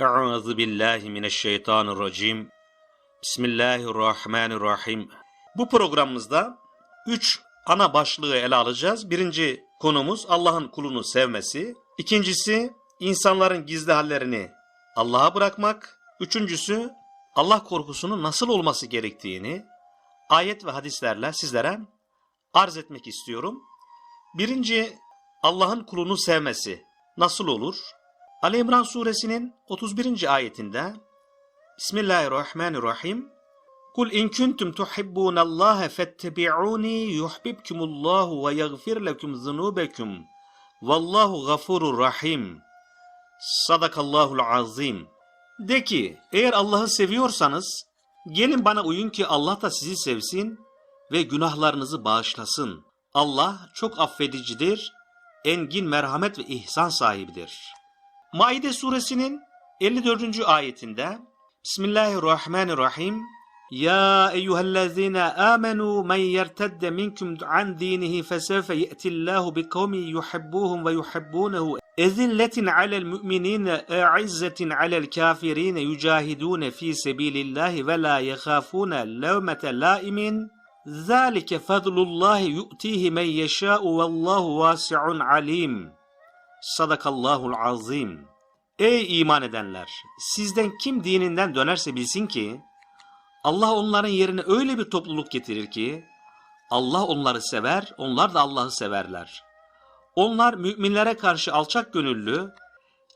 Euzu billahi mineşşeytanirracim. Bismillahirrahmanirrahim. Bu programımızda üç ana başlığı ele alacağız. Birinci konumuz Allah'ın kulunu sevmesi. İkincisi insanların gizli hallerini Allah'a bırakmak. Üçüncüsü Allah korkusunun nasıl olması gerektiğini ayet ve hadislerle sizlere arz etmek istiyorum. Birinci Allah'ın kulunu sevmesi nasıl olur? Ali İmran suresinin 31. ayetinde Bismillahirrahmanirrahim Kul in kuntum tuhibbunallaha fettebi'uni yuhibbukumullahu ve yaghfir lekum zunubekum vallahu gafurur rahim Sadakallahul azim De ki eğer Allah'ı seviyorsanız gelin bana uyun ki Allah da sizi sevsin ve günahlarınızı bağışlasın. Allah çok affedicidir, engin merhamet ve ihsan sahibidir. Maide suresinin 54. ayetinde Bismillahirrahmanirrahim. Ya eyyühellezine amenu men yertedde minkum an dinihi fesevfe ye'tillahu bi kavmi yuhibbuhum ve yuhibbunehu. Ezilletin alel müminine e'izzetin alel kafirine yücahidune fi sebilillahi ve la yekhafune levmete laimin. Zâlike fadlullahi yu'tihi men yeşâ'u vallahu vâsi'un alim Sadakallahul azim. Ey iman edenler! Sizden kim dininden dönerse bilsin ki, Allah onların yerine öyle bir topluluk getirir ki, Allah onları sever, onlar da Allah'ı severler. Onlar müminlere karşı alçak gönüllü,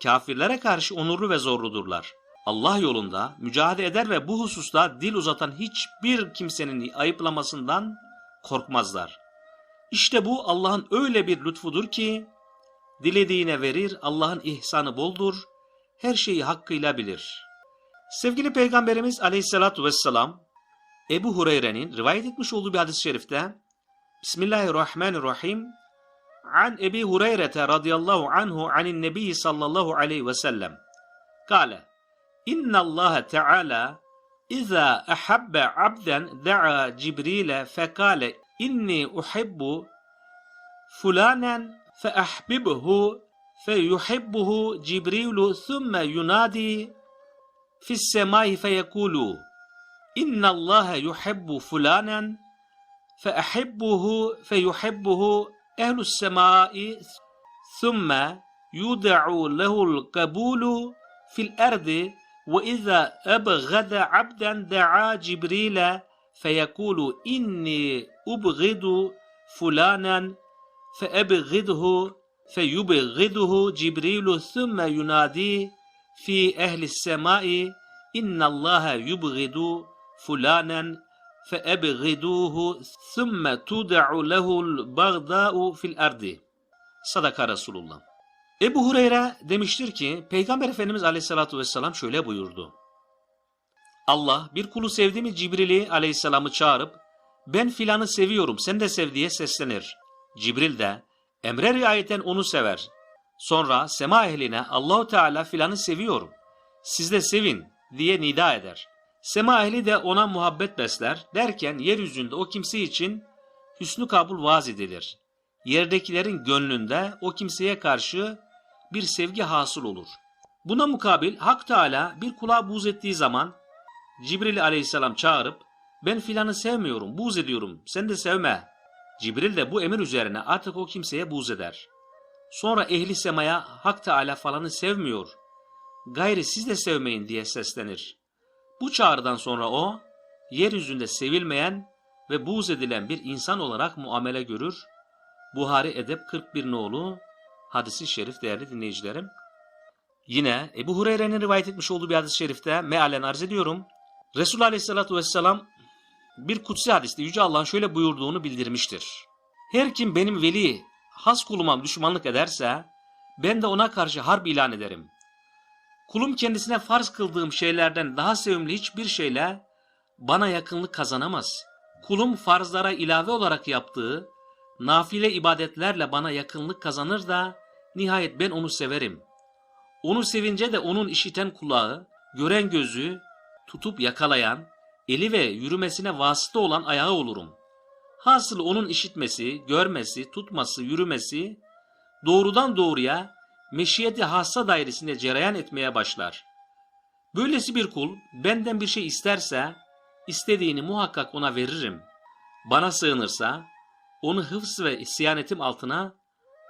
kafirlere karşı onurlu ve zorludurlar. Allah yolunda mücadele eder ve bu hususta dil uzatan hiçbir kimsenin ayıplamasından korkmazlar. İşte bu Allah'ın öyle bir lütfudur ki, dilediğine verir, Allah'ın ihsanı boldur, her şeyi hakkıyla bilir. Sevgili Peygamberimiz aleyhissalatu vesselam, Ebu Hureyre'nin rivayet etmiş olduğu bir hadis-i şerifte, Bismillahirrahmanirrahim, An Ebi Hureyre'te radıyallahu anhu anin nebi sallallahu aleyhi ve sellem, Kale, İnna Allah Teala İza ahabbe abden da'a Cibril'e fekale inni uhibbu fulanen فأحببه فيحبه جبريل ثم ينادي في السماء فيقول إن الله يحب فلانا فأحبه فيحبه أهل السماء ثم يدعو له القبول في الأرض وإذا أبغض عبدا دعا جبريل فيقول إني أبغض فلانا fe ebğidhu fe yubğidhu Cibrilu sümme yunadi fi ehli semai innallaha yubğidu fulanen fe ebğiduhu sümme tud'u lehul bagda'u fil ardi. Sadaka Resulullah. Ebu Hureyre demiştir ki Peygamber Efendimiz Aleyhisselatü vesselam şöyle buyurdu. Allah bir kulu sevdi mi Cibril'i aleyhisselamı çağırıp ben filanı seviyorum sen de sev diye seslenir. Cibril de emre riayeten onu sever. Sonra sema ehline Allahu Teala filanı seviyorum. Siz de sevin diye nida eder. Sema ehli de ona muhabbet besler derken yeryüzünde o kimse için hüsnü kabul vaz edilir. Yerdekilerin gönlünde o kimseye karşı bir sevgi hasıl olur. Buna mukabil Hak Teala bir kula buz ettiği zaman Cibril aleyhisselam çağırıp ben filanı sevmiyorum, buz ediyorum, sen de sevme Cibril de bu emir üzerine artık o kimseye buğz eder. Sonra ehli semaya Hak Teala falanı sevmiyor. Gayri siz de sevmeyin diye seslenir. Bu çağrıdan sonra o, yeryüzünde sevilmeyen ve buğz edilen bir insan olarak muamele görür. Buhari Edep 41 nolu hadisi şerif değerli dinleyicilerim. Yine Ebu Hureyre'nin rivayet etmiş olduğu bir hadis-i şerifte mealen arz ediyorum. Resulullah Aleyhisselatü Vesselam bir kutsi hadiste Yüce Allah'ın şöyle buyurduğunu bildirmiştir. Her kim benim veli, has kuluma düşmanlık ederse, ben de ona karşı harp ilan ederim. Kulum kendisine farz kıldığım şeylerden daha sevimli hiçbir şeyle bana yakınlık kazanamaz. Kulum farzlara ilave olarak yaptığı nafile ibadetlerle bana yakınlık kazanır da nihayet ben onu severim. Onu sevince de onun işiten kulağı, gören gözü, tutup yakalayan, eli ve yürümesine vasıta olan ayağı olurum. Hasıl onun işitmesi, görmesi, tutması, yürümesi doğrudan doğruya meşiyeti hassa dairesinde cereyan etmeye başlar. Böylesi bir kul benden bir şey isterse istediğini muhakkak ona veririm. Bana sığınırsa onu hıfz ve isyanetim altına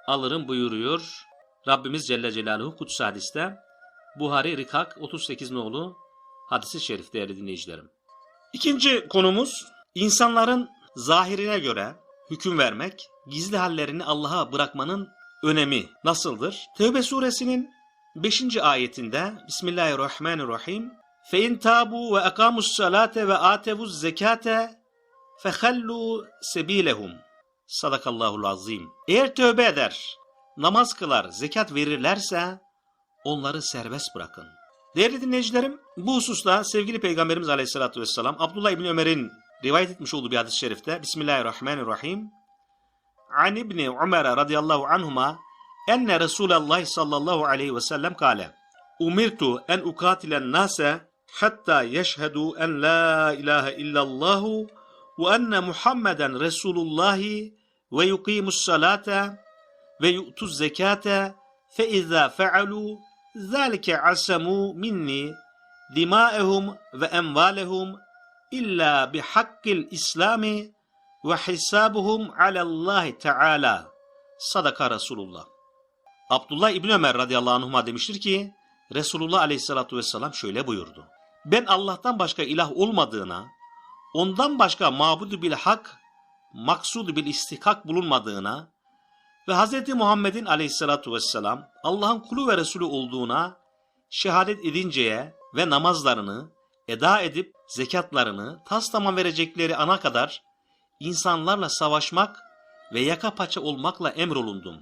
alırım buyuruyor Rabbimiz Celle Celaluhu Kutsi hadiste Buhari Rikak 38 nolu hadisi şerif değerli dinleyicilerim. İkinci konumuz insanların zahirine göre hüküm vermek, gizli hallerini Allah'a bırakmanın önemi nasıldır? Tevbe suresinin 5. ayetinde Bismillahirrahmanirrahim فَاِنْ تَابُوا وَاَقَامُوا الصَّلَاةَ وَآتَوُوا الزَّكَاةَ فَخَلُّوا سَب۪يلَهُمْ Sadakallahul azim. Eğer tövbe eder, namaz kılar, zekat verirlerse onları serbest bırakın. Değerli dinleyicilerim, bu hususta sevgili Peygamberimiz Aleyhisselatü Vesselam Abdullah İbni Ömer'in rivayet etmiş olduğu bir hadis-i şerifte Bismillahirrahmanirrahim. An İbni Ömer radıyallahu anhuma enne Resulallah sallallahu aleyhi ve sellem kale Umirtu en ukatilen nase hatta yeşhedü en la ilahe illallahu ve enne Muhammeden Resulullahi ve yuqimus salate ve yu'tuz zekate fe izâ fe'alû zâlike asamû minni dimâehum ve emvâlehum illa bihakkil İslami ve hisabuhum alallahi teala. Sadaka Resulullah. Abdullah İbni Ömer radıyallahu anhuma demiştir ki Resulullah aleyhissalatu vesselam şöyle buyurdu. Ben Allah'tan başka ilah olmadığına, ondan başka mabudu bil hak, maksudu bil istihkak bulunmadığına ve Hz. Muhammed'in aleyhissalatu vesselam Allah'ın kulu ve Resulü olduğuna şehadet edinceye ve namazlarını eda edip zekatlarını tas verecekleri ana kadar insanlarla savaşmak ve yaka paça olmakla emrolundum.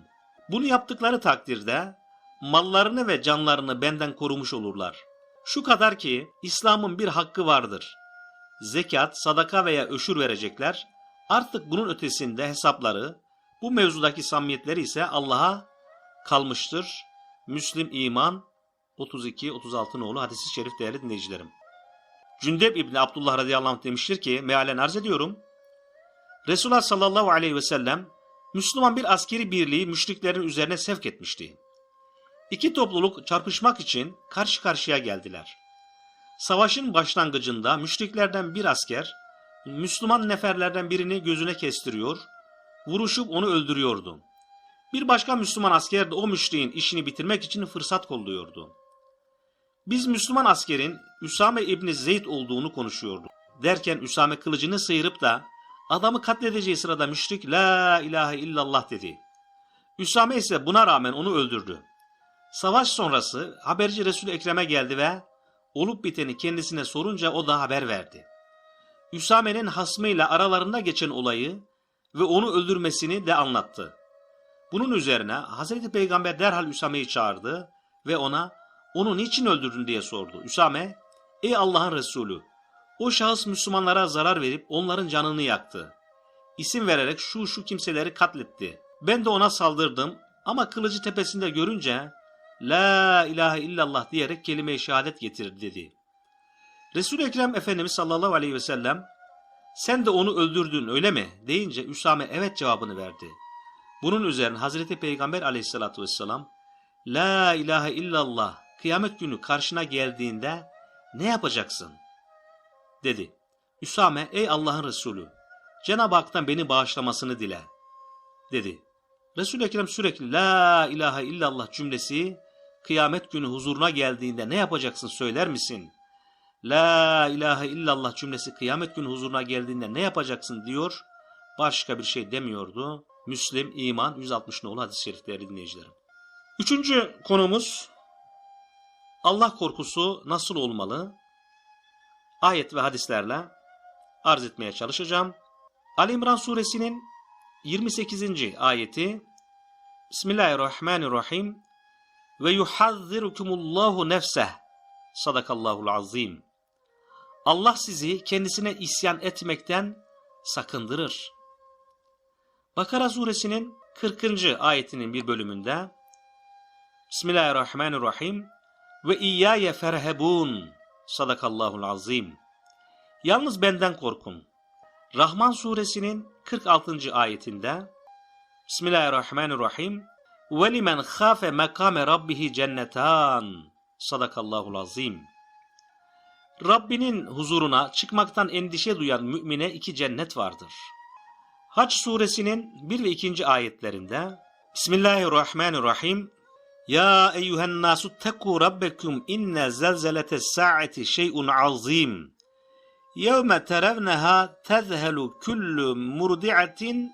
Bunu yaptıkları takdirde mallarını ve canlarını benden korumuş olurlar. Şu kadar ki İslam'ın bir hakkı vardır. Zekat, sadaka veya öşür verecekler. Artık bunun ötesinde hesapları, bu mevzudaki samimiyetleri ise Allah'a kalmıştır. Müslim İman 32-36 nolu hadisi şerif değerli dinleyicilerim. Cündep İbni Abdullah radıyallahu anh demiştir ki, mealen arz ediyorum. Resulullah sallallahu aleyhi ve sellem, Müslüman bir askeri birliği müşriklerin üzerine sevk etmişti. İki topluluk çarpışmak için karşı karşıya geldiler. Savaşın başlangıcında müşriklerden bir asker, Müslüman neferlerden birini gözüne kestiriyor, vuruşup onu öldürüyordu. Bir başka Müslüman asker de o müşriğin işini bitirmek için fırsat kolluyordu. Biz Müslüman askerin Üsame İbni Zeyd olduğunu konuşuyorduk. Derken Üsame kılıcını sıyırıp da adamı katledeceği sırada müşrik La ilahe illallah dedi. Üsame ise buna rağmen onu öldürdü. Savaş sonrası haberci Resul-i Ekrem'e geldi ve olup biteni kendisine sorunca o da haber verdi. Üsame'nin hasmıyla aralarında geçen olayı ve onu öldürmesini de anlattı. Bunun üzerine Hazreti Peygamber derhal Üsame'yi çağırdı ve ona onu niçin öldürdün diye sordu. Üsame, ey Allah'ın Resulü, o şahıs Müslümanlara zarar verip onların canını yaktı. İsim vererek şu şu kimseleri katletti. Ben de ona saldırdım ama kılıcı tepesinde görünce La ilahe illallah diyerek kelime-i şehadet getirdi dedi. Resul-i Ekrem Efendimiz sallallahu aleyhi ve sellem sen de onu öldürdün öyle mi? deyince Üsame evet cevabını verdi. Bunun üzerine Hazreti Peygamber aleyhissalatü vesselam La ilahe illallah kıyamet günü karşına geldiğinde ne yapacaksın? dedi. Üsame ey Allah'ın Resulü Cenab-ı Hak'tan beni bağışlamasını dile dedi. Resul-i Ekrem sürekli La ilahe illallah cümlesi kıyamet günü huzuruna geldiğinde ne yapacaksın söyler misin? La ilahe illallah cümlesi kıyamet günü huzuruna geldiğinde ne yapacaksın diyor. Başka bir şey demiyordu. Müslim İman 160 nolu hadis-i şerif değerli dinleyicilerim. Üçüncü konumuz Allah korkusu nasıl olmalı? Ayet ve hadislerle arz etmeye çalışacağım. Ali İmran suresinin 28. ayeti Bismillahirrahmanirrahim ve yuhazzirukumullahu nefseh sadakallahul azim. Allah sizi kendisine isyan etmekten sakındırır. Bakara suresinin 40. ayetinin bir bölümünde Bismillahirrahmanirrahim ve iyyâye ferhebûn sadakallahul azim. Yalnız benden korkun. Rahman suresinin 46. ayetinde Bismillahirrahmanirrahim ve limen khafe makame rabbihi cennetan sadakallahul azim. Rabbinin huzuruna çıkmaktan endişe duyan mümine iki cennet vardır. Haç suresinin 1 ve 2. ayetlerinde Bismillahirrahmanirrahim Ya eyyühen nasu tekku rabbekum inne zelzeletes saati şey'un azim Yevme terevneha tezhelu kullu murdi'atin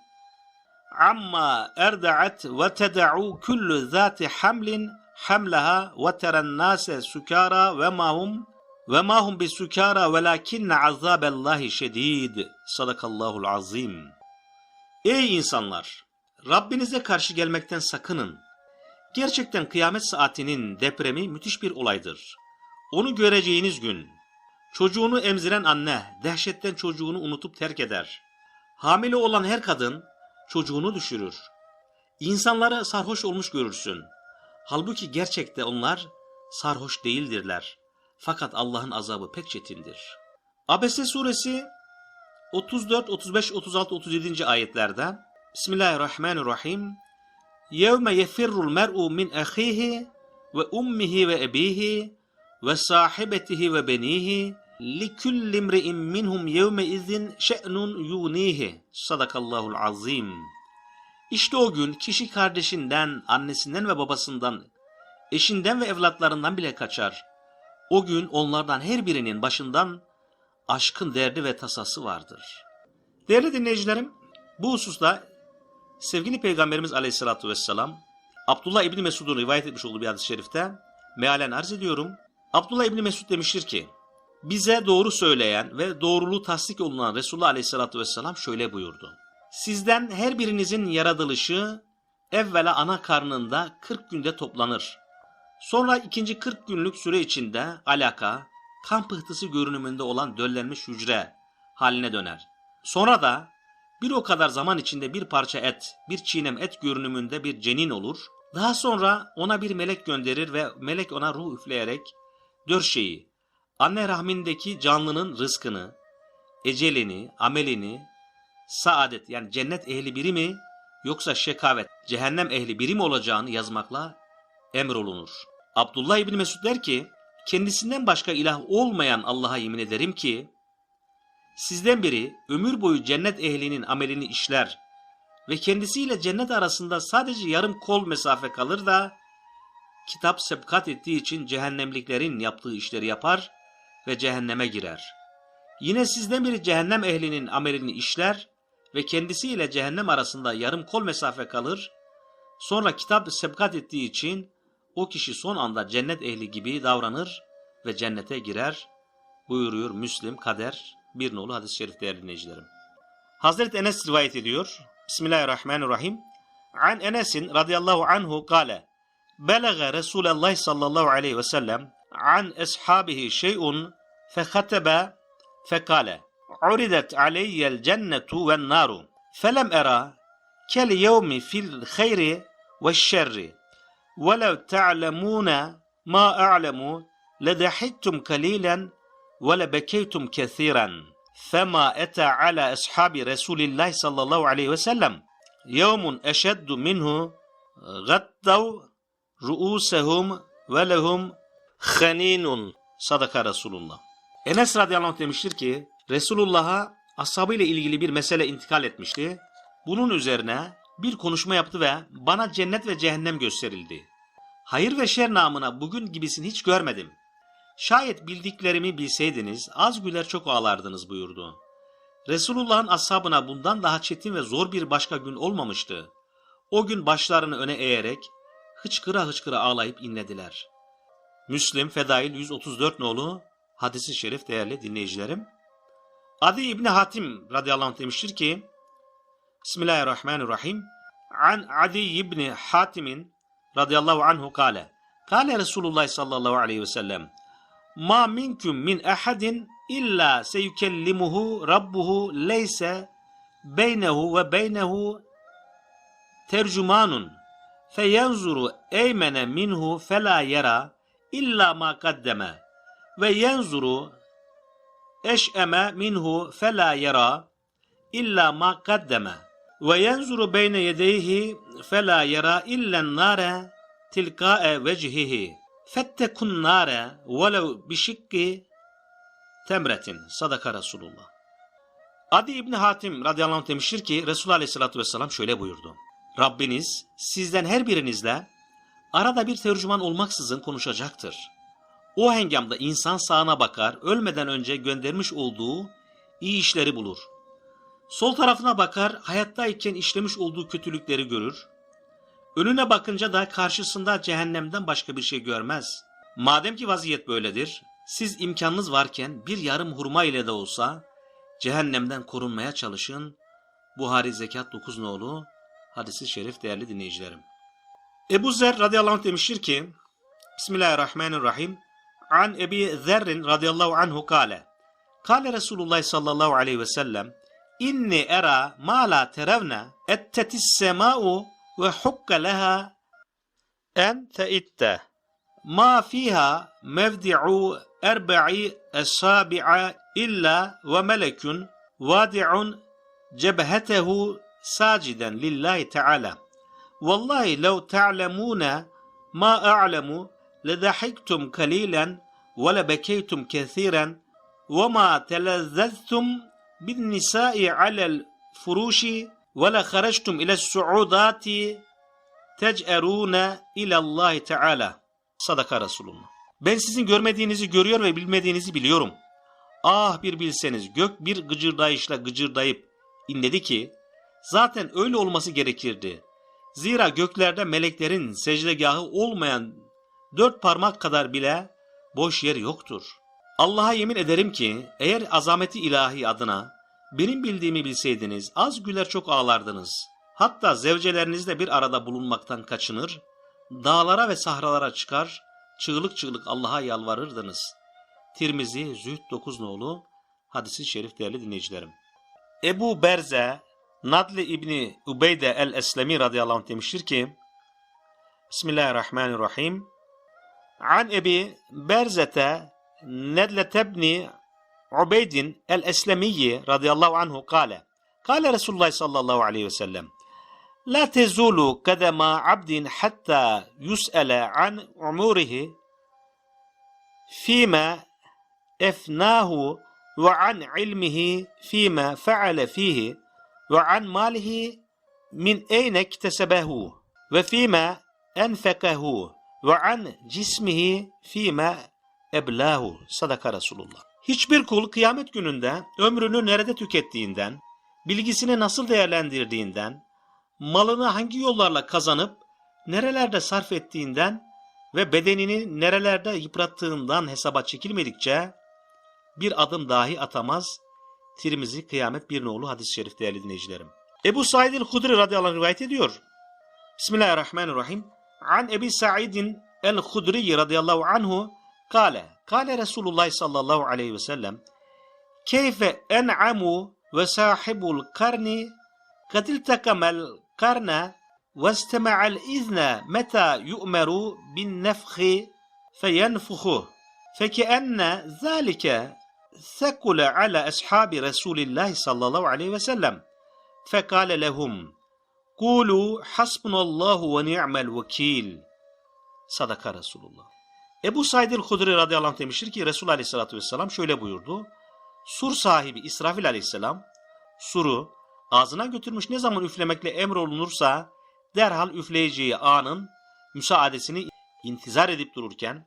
amma erda'at ve teda'u kullu zati hamlin hamlaha ve teren nase sukara ve mahum ve mahum bisukara velakinne azabellahi şedid. Sadakallahul azim. Ey insanlar! Rabbinize karşı gelmekten sakının. Gerçekten kıyamet saatinin depremi müthiş bir olaydır. Onu göreceğiniz gün, çocuğunu emziren anne dehşetten çocuğunu unutup terk eder. Hamile olan her kadın çocuğunu düşürür. İnsanları sarhoş olmuş görürsün. Halbuki gerçekte onlar sarhoş değildirler. Fakat Allah'ın azabı pek çetindir. Abese suresi 34, 35, 36, 37. ayetlerde Bismillahirrahmanirrahim يَوْمَ يَفِرُّ الْمَرْءُ مِنْ أَخِيهِ وَأُمِّهِ وَأَبِيهِ وَصَاحِبَتِهِ وَبَنِيهِ لِكُلِّ امْرِئٍ مِّنْهُمْ يَوْمَئِذٍ شَأْنٌ يُغْنِيهِ Sadakallahul azim. İşte o gün kişi kardeşinden, annesinden ve babasından, eşinden ve evlatlarından bile kaçar. O gün onlardan her birinin başından aşkın derdi ve tasası vardır. Değerli dinleyicilerim, bu hususta sevgili Peygamberimiz Aleyhisselatü Vesselam, Abdullah İbni Mesud'un rivayet etmiş olduğu bir hadis-i şerifte mealen arz ediyorum. Abdullah İbni Mesud demiştir ki, bize doğru söyleyen ve doğruluğu tasdik olunan Resulullah Aleyhisselatü Vesselam şöyle buyurdu. Sizden her birinizin yaratılışı evvela ana karnında 40 günde toplanır. Sonra ikinci 40 günlük süre içinde alaka, kan pıhtısı görünümünde olan döllenmiş hücre haline döner. Sonra da bir o kadar zaman içinde bir parça et, bir çiğnem et görünümünde bir cenin olur. Daha sonra ona bir melek gönderir ve melek ona ruh üfleyerek dört şeyi, anne rahmindeki canlının rızkını, ecelini, amelini, saadet yani cennet ehli biri mi yoksa şekavet, cehennem ehli biri mi olacağını yazmakla emrolunur. Abdullah İbni Mesud der ki, kendisinden başka ilah olmayan Allah'a yemin ederim ki, sizden biri ömür boyu cennet ehlinin amelini işler ve kendisiyle cennet arasında sadece yarım kol mesafe kalır da, kitap sebkat ettiği için cehennemliklerin yaptığı işleri yapar ve cehenneme girer. Yine sizden biri cehennem ehlinin amelini işler ve kendisiyle cehennem arasında yarım kol mesafe kalır, sonra kitap sebkat ettiği için o kişi son anda cennet ehli gibi davranır ve cennete girer buyuruyor Müslim Kader bir nolu hadis-i şerif değerli dinleyicilerim. Hazreti Enes rivayet ediyor. Bismillahirrahmanirrahim. An Enes'in radıyallahu anhu kale Belage Resulullah sallallahu aleyhi ve sellem an ashabihi şey'un fekhatebe fekale Uridet aleyyel cennetu ven naru felem era kel yevmi fil hayri ve şerri وَلَوْ تَعْلَمُونَ مَا أَعْلَمُ لَدَحِتُمْ قَلِيلًا وَلَبَكَيْتُمْ كَثِيرًا فَمَا أَتَى عَلَى أَصْحَابِ رَسُولِ اللّٰهِ صلى الله عليه وسلم يَوْمٌ أَشَدُّ مِنْهُ غَدَّوْا رُؤُوسَهُمْ وَلَهُمْ خَنِينٌ Sadaka Resulullah. Enes radıyallahu anh demiştir ki Resulullah'a ashabıyla ilgili bir mesele intikal etmişti. Bunun üzerine bir konuşma yaptı ve bana cennet ve cehennem gösterildi. Hayır ve şer namına bugün gibisini hiç görmedim. Şayet bildiklerimi bilseydiniz az güler çok ağlardınız buyurdu. Resulullah'ın ashabına bundan daha çetin ve zor bir başka gün olmamıştı. O gün başlarını öne eğerek hıçkıra hıçkıra ağlayıp inlediler. Müslim Fedail 134 nolu hadisi şerif değerli dinleyicilerim. Adi İbni Hatim radıyallahu anh demiştir ki Bismillahirrahmanirrahim. An Adi ibn Hatim radıyallahu anhu kale. Kale Resulullah sallallahu aleyhi ve sellem. Ma minkum min ahadin illa seyukellimuhu rabbuhu leyse beynehu ve beynehu tercümanun feyenzuru eymene minhu fela yera illa ma kaddeme ve yenzuru eş'eme minhu fela yera illa ma kaddeme ve yenzuru beyne yedeyhi fela yara illen nare tilkae vecihihi fettekun nare velev bişikki temretin. Sadaka Resulullah. Adi İbni Hatim radıyallahu anh demiştir ki Resulullah aleyhissalatü vesselam şöyle buyurdu. Rabbiniz sizden her birinizle arada bir tercüman olmaksızın konuşacaktır. O hengamda insan sağına bakar, ölmeden önce göndermiş olduğu iyi işleri bulur. Sol tarafına bakar, hayattayken işlemiş olduğu kötülükleri görür. Önüne bakınca da karşısında cehennemden başka bir şey görmez. Madem ki vaziyet böyledir, siz imkanınız varken bir yarım hurma ile de olsa cehennemden korunmaya çalışın. Buhari Zekat 9 nolu hadisi şerif değerli dinleyicilerim. Ebu Zer radıyallahu anh demiştir ki Bismillahirrahmanirrahim An Ebi Zerrin radıyallahu anhu kale Kale Resulullah sallallahu aleyhi ve sellem إني أرى ما لا ترون أتت السماء وحق لها أن تئت. ما فيها مبدع أربع أصابع إلا وملك وادع جبهته ساجدا لله تعالى. والله لو تعلمون ما أعلم لضحكتم قليلا ولبكيتم كثيرا وما تلذذتم bin nisa'i alel furuşi ve la haractum ile suudati tec'erune ilallahi teala. Sadaka Resulullah. Ben sizin görmediğinizi görüyor ve bilmediğinizi biliyorum. Ah bir bilseniz gök bir gıcırdayışla gıcırdayıp inledi ki zaten öyle olması gerekirdi. Zira göklerde meleklerin secdegahı olmayan dört parmak kadar bile boş yer yoktur.'' Allah'a yemin ederim ki eğer azameti ilahi adına benim bildiğimi bilseydiniz az güler çok ağlardınız. Hatta zevcelerinizle bir arada bulunmaktan kaçınır, dağlara ve sahralara çıkar, çığlık çığlık Allah'a yalvarırdınız. Tirmizi Zühd 9 nolu hadisi şerif değerli dinleyicilerim. Ebu Berze Nadli İbni Ubeyde el-Eslemi radıyallahu anh demiştir ki Bismillahirrahmanirrahim An Ebi Berzete ندلة بن عبيد الأسلمي رضي الله عنه قال قال رسول الله صلى الله عليه وسلم لا تزول قدم عبد حتى يسأل عن عمره فيما أفناه وعن علمه فيما فعل فيه وعن ماله من أين اكتسبه وفيما أنفقه an cismihi fîme eblahu sadaka Resulullah. Hiçbir kul kıyamet gününde ömrünü nerede tükettiğinden, bilgisini nasıl değerlendirdiğinden, malını hangi yollarla kazanıp nerelerde sarf ettiğinden ve bedenini nerelerde yıprattığından hesaba çekilmedikçe bir adım dahi atamaz. Tirmizi kıyamet bir nolu hadis-i şerif değerli dinleyicilerim. Ebu Said el-Hudri radıyallahu anh rivayet ediyor. Bismillahirrahmanirrahim. An Ebi Sa'idin el-Hudri radıyallahu anhu قال قال رسول الله صلى الله عليه وسلم كيف أنعم وصاحب القرن قد التقم القرن واستمع الإذن متى يؤمر بالنفخ فينفخه فكأن ذلك ثقل على أصحاب رسول الله صلى الله عليه وسلم فقال لهم Kulu hasbunallahu ve ni'mel vekil. Sadaka Resulullah. Ebu Said el-Hudri radıyallahu anh demiştir ki Resul aleyhissalatü vesselam şöyle buyurdu. Sur sahibi İsrafil aleyhisselam suru ağzına götürmüş ne zaman üflemekle emrolunursa derhal üfleyeceği anın müsaadesini intizar edip dururken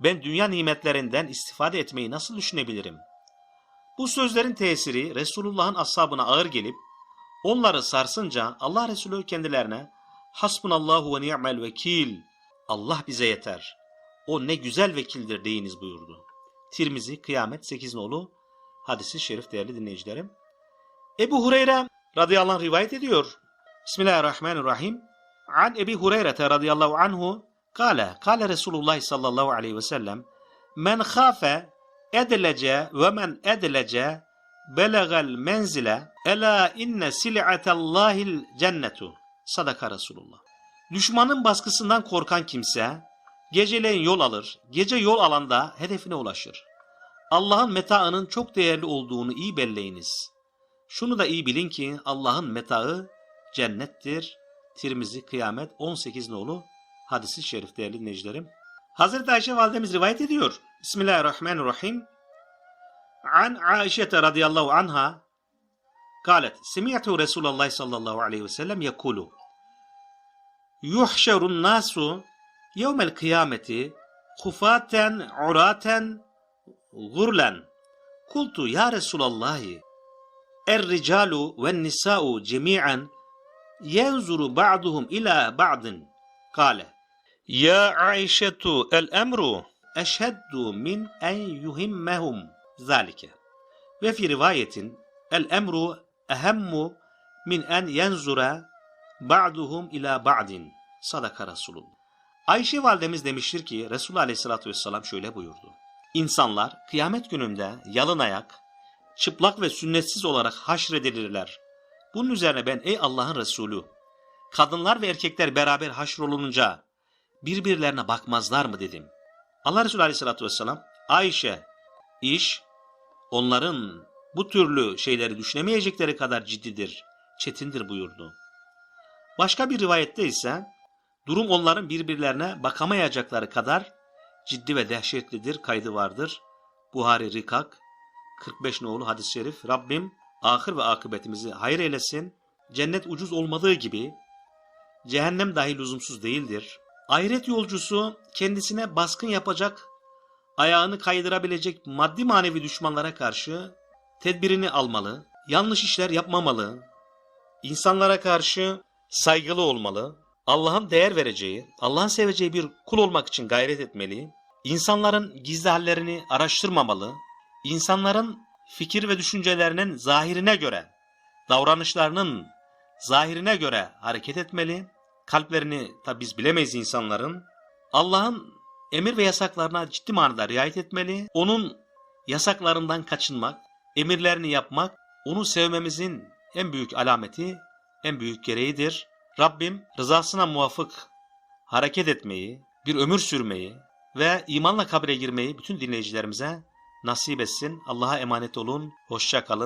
ben dünya nimetlerinden istifade etmeyi nasıl düşünebilirim? Bu sözlerin tesiri Resulullah'ın ashabına ağır gelip Onları sarsınca Allah Resulü kendilerine Hasbunallahu ve ni'mel vekil Allah bize yeter. O ne güzel vekildir deyiniz buyurdu. Tirmizi Kıyamet 8 nolu hadisi şerif değerli dinleyicilerim. Ebu Hureyre radıyallahu anh rivayet ediyor. Bismillahirrahmanirrahim. An Ebi Hureyre radıyallahu anhu kâle, kâle Resulullah sallallahu aleyhi ve sellem men khâfe edlece ve men edlece belegal menzile ela inne sil'atallahil cennetu. Sadaka Resulullah. Düşmanın baskısından korkan kimse Geceleyin yol alır, gece yol alanda hedefine ulaşır. Allah'ın metaının çok değerli olduğunu iyi belleyiniz. Şunu da iyi bilin ki Allah'ın metaı cennettir. Tirmizi Kıyamet 18 nolu hadisi şerif değerli dinleyicilerim. Hazreti Ayşe validemiz rivayet ediyor. Bismillahirrahmanirrahim. An Aişete radıyallahu anha kalet Semi'tu Resulallah sallallahu aleyhi ve sellem yekulu Yuhşerun nasu yevmel kıyameti hufaten uraten gurlen. Kultu ya Resulallahi er ricalu ve nisa'u cemi'an yenzuru ba'duhum ila ba'din. Kale ya Aişetu el emru eşheddu min en yuhimmehum zalike. Ve fi rivayetin el emru ehemmu min en yenzura ba'duhum ila ba'din. Sadaka Resulullah. Ayşe validemiz demiştir ki Resulullah Aleyhisselatü Vesselam şöyle buyurdu. İnsanlar kıyamet gününde yalın ayak, çıplak ve sünnetsiz olarak haşredilirler. Bunun üzerine ben ey Allah'ın Resulü, kadınlar ve erkekler beraber haşrolununca birbirlerine bakmazlar mı dedim. Allah Resulü Aleyhisselatü Vesselam, Ayşe, iş onların bu türlü şeyleri düşünemeyecekleri kadar ciddidir, çetindir buyurdu. Başka bir rivayette ise durum onların birbirlerine bakamayacakları kadar ciddi ve dehşetlidir kaydı vardır. Buhari Rikak 45 nolu hadis-i şerif Rabbim ahir ve akıbetimizi hayır eylesin. Cennet ucuz olmadığı gibi cehennem dahi lüzumsuz değildir. Ahiret yolcusu kendisine baskın yapacak, ayağını kaydırabilecek maddi manevi düşmanlara karşı tedbirini almalı, yanlış işler yapmamalı, insanlara karşı saygılı olmalı, Allah'ın değer vereceği, Allah'ın seveceği bir kul olmak için gayret etmeli, insanların gizli hallerini araştırmamalı, insanların fikir ve düşüncelerinin zahirine göre, davranışlarının zahirine göre hareket etmeli, kalplerini tabi biz bilemeyiz insanların, Allah'ın emir ve yasaklarına ciddi manada riayet etmeli, onun yasaklarından kaçınmak, emirlerini yapmak, onu sevmemizin en büyük alameti, en büyük gereğidir. Rabbim rızasına muvafık hareket etmeyi, bir ömür sürmeyi ve imanla kabre girmeyi bütün dinleyicilerimize nasip etsin. Allah'a emanet olun. Hoşça kalın.